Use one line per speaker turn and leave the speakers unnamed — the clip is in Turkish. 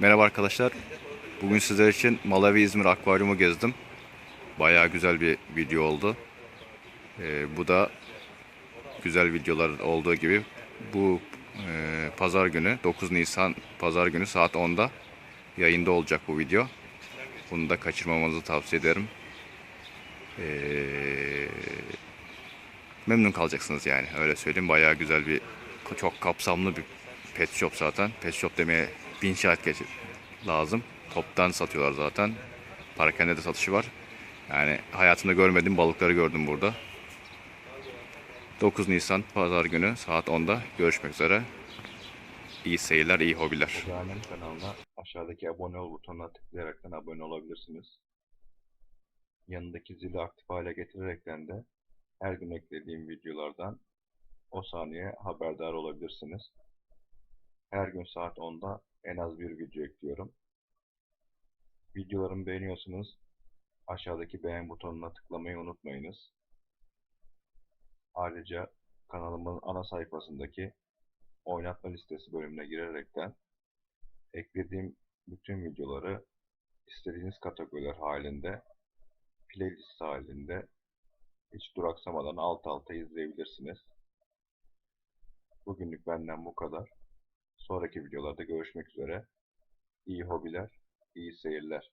Merhaba arkadaşlar. Bugün sizler için Malawi İzmir Akvaryumu gezdim. Bayağı güzel bir video oldu. Ee, bu da güzel videolar olduğu gibi bu e, pazar günü 9 Nisan pazar günü saat 10'da yayında olacak bu video. Bunu da kaçırmamanızı tavsiye ederim. Ee, memnun kalacaksınız yani öyle söyleyeyim. Bayağı güzel bir çok kapsamlı bir pet shop zaten. Pet shop demeye bin şahit geç lazım. Toptan satıyorlar zaten. Parakende de satışı var. Yani hayatımda görmediğim balıkları gördüm burada. 9 Nisan Pazar günü saat 10'da görüşmek üzere. İyi seyirler, iyi hobiler.
Canem kanalına aşağıdaki abone ol butonuna tıklayaraktan abone olabilirsiniz. Yanındaki zili aktif hale getirerekten de her gün eklediğim videolardan o saniye haberdar olabilirsiniz. Her gün saat 10'da en az bir video ekliyorum. Videolarımı beğeniyorsanız aşağıdaki beğen butonuna tıklamayı unutmayınız. Ayrıca kanalımın ana sayfasındaki oynatma listesi bölümüne girerekten eklediğim bütün videoları istediğiniz kategoriler halinde playlist halinde hiç duraksamadan alt alta izleyebilirsiniz. Bugünlük benden bu kadar. Sonraki videolarda görüşmek üzere. İyi hobiler, iyi seyirler.